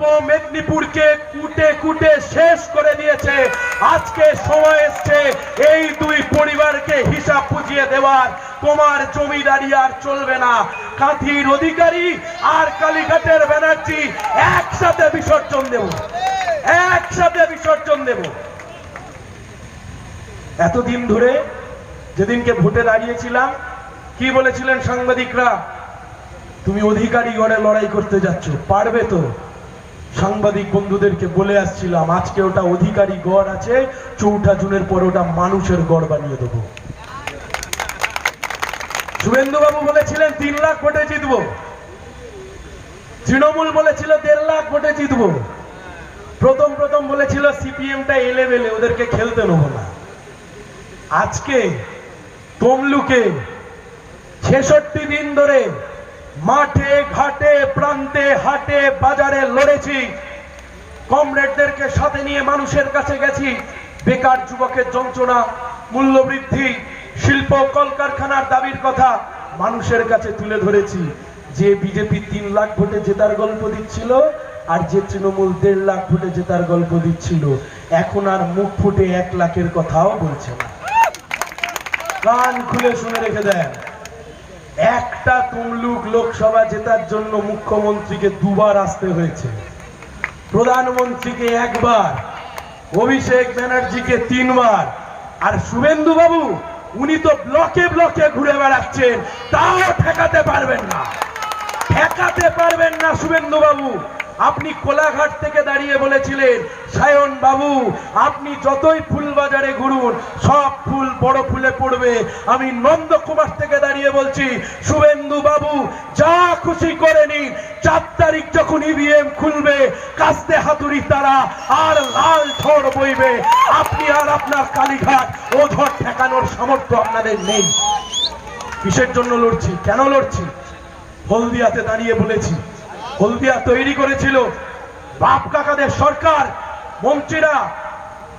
মেদিনীপুরকে কুটে কুটে শেষ করে দিয়েছে। আজকে সময় এসছে এই দুই পরিবারকে হিসাব বুঝিয়ে দেওয়ার। তোমার জমিদারি আর চলবে না। কাঁথির অধিকারী আর কালীঘাটের ব্যানার্জি একসাথে বিসর্জন দেব। একসাথে বিসর্জন দেব। এতদিন ধরে যেদিনকে ভোটে দাঁড়িয়েছিলাম, কি বলেছিলেন সাংবাদিকরা? তুমি অধিকারী গড়ে লড়াই করতে যাচ্ছ, পারবে তো? সাংবাদিক বন্ধুদেরকে বলে আসছিলাম, আজকে ওটা অধিকারী গড় আছে, চৌঠা জুনের পর ওটা মানুষের গড় বানিয়ে দেবো। শুভেন্দু বাবু বলেছিলেন, তিন লাখ ভোটে জিতবো। তৃণমূল বলেছিল, দেড় লাখ ভোটে জিতবো। প্রথম প্রথম বলেছিল, সিপিএমটা এলে বেলে ওদেরকে খেলতে নেব না। আজকে তমলুকে ছেষট্টি দিন ধরে মাঠে, ঘাটে, প্রান্তে, হাটে, বাজারে লড়েছি। কমরেডদেরকে সাথে নিয়ে মানুষের কাছে গেছি। বেকার যুবকের যন্ত্রণা, মূল্যবৃদ্ধি, শিল্প কলকারখানার দাবির কথা মানুষের কাছে তুলে ধরেছি। যে বিজেপি তিন লাখ ভোটে জেতার গল্প দিচ্ছিল, আর যে তৃণমূল দেড় লাখ ভোটে জেতার গল্প দিচ্ছিল, এখন আর মুখ ফুটে এক লাখের কথাও বলছে না। কান খুলে শুনে রেখে দেন। একটা তমলুক লোকসভা জেতার জন্য মুখ্যমন্ত্রীকে দুবার আসতে হয়েছে। প্রধানমন্ত্রীকে একবার, অভিষেক ব্যানার্জিকে তিনবার, আর শুভেন্দু বাবু উনি তো ব্লকে ব্লকে ঘুরে বেড়াচ্ছেন, তাও ঠেকাতে পারবেন না। ঠেকাতে পারবেন না শুভেন্দু বাবু আপনি কোলাঘাট থেকে দাঁড়িয়ে বলেছিলেন, সায়ন বাবু, আপনি যতই ফুল বাজারে ঘুরুন, সব ফুল বড় ফুলে পড়বে। আমি নন্দকুমার থেকে দাঁড়িয়ে বলছি, শুভেন্দু বাবু, যা খুশি করে নিন। চার তারিখ যখন ইভিএম খুলবে, কাস্তে হাতুড়ি তারা আর লাল ঝড় বইবে। আপনি আর আপনার কালীঘাট ও ঝড় ঠেকানোর সামর্থ্য আপনাদের নেই। কিসের জন্য লড়ছি? কেন লড়ছি? হলদিয়াতে দাঁড়িয়ে বলেছি। হলদিয়া তৈরি করেছিল বাপ কাকাদের সরকার। মন্ত্রীরা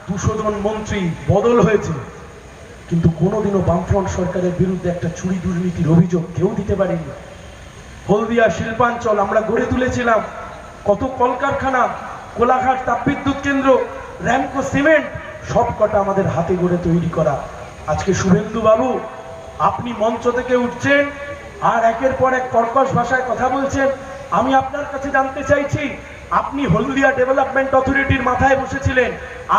দুশো জন মন্ত্রী বদল হয়েছে। কিন্তু কোনোদিনও বামফ্রন্ট সরকারের বিরুদ্ধে একটা চুরি দুর্নীতির অভিযোগ কেউ দিতে পারেনি। হলদিয়া শিল্পাঞ্চল আমরা গড়ে তুলেছিলাম। কত কলকারখানা, কোলাঘাট তাপবিদ্যুৎ কেন্দ্র, র্যামকো সিমেন্ট, সব কটা আমাদের হাতে গড়ে তৈরি করা। আজকে শুভেন্দু বাবু, আপনি মঞ্চ থেকে উঠছেন আর একের পর এক কর্কশ ভাষায় কথা বলছেন। আমি আপনার কাছে জানতে চাইছি, আপনি হলদিয়া ডেভেলপমেন্ট অথরিটির মাথায় বসেছিলেন,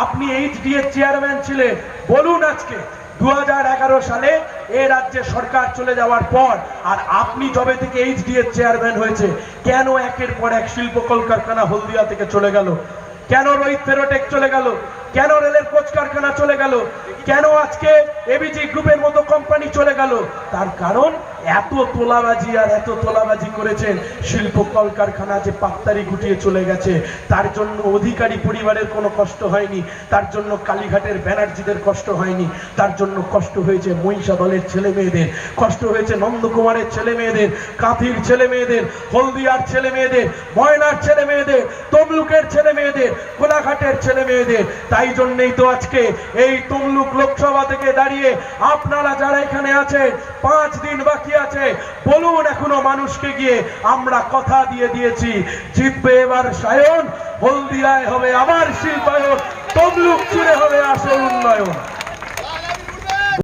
আপনি এইচডি এর চেয়ারম্যান ছিলেন। বলুন আজকে দু হাজার এগারো সালে এ রাজ্যে সরকার চলে যাওয়ার পর, আর আপনি যবে থেকে এইচডি এর চেয়ারম্যান হয়েছে, কেন একের পর এক শিল্প কলকারখানা হলদিয়া থেকে চলে গেল? কেন রোহিত ফেরোটেক চলে গেল? কেন রেলের কোচ কারখানা চলে গেল? কেন আজকে এবিজি গ্রুপের মতো কোম্পানি চলে গেল? তার কারণ এত তোলাবাজি আর এত তোলাবাজি করেছেন শিল্প কলকারখানা যে পাক্তারি গুটিয়ে চলে গেছে। তার জন্য অধিকারী পরিবারের কোনো কষ্ট হয়নি। তার জন্য কালীঘাটের ব্যানার্জিদের কষ্ট হয়নি। তার জন্য কষ্ট হয়েছে মহিষা দলের ছেলে মেয়েদের কষ্ট হয়েছে নন্দকুমারের ছেলে মেয়েদের কাঁথির ছেলে মেয়েদের হলদিয়ার ছেলে মেয়েদের ময়নার ছেলে মেয়েদের তমলুকের ছেলে মেয়েদের কোলাঘাটের ছেলে মেয়েদের তাই জন্যই তো আজকে এই তমলুক লোকসভা থেকে দাঁড়িয়ে আপনারা যারা এখানে আছেন, পাঁচ দিন বাকি আছে, বলুন এখনও মানুষকে গিয়ে আমরা কথা দিয়ে দিয়েছি। জিতবে এবার সায়ন, হলদিয়ায় হবে আবার শিল্পায়ন, তমলুক চুড়ে হবে আসল উন্নয়ন।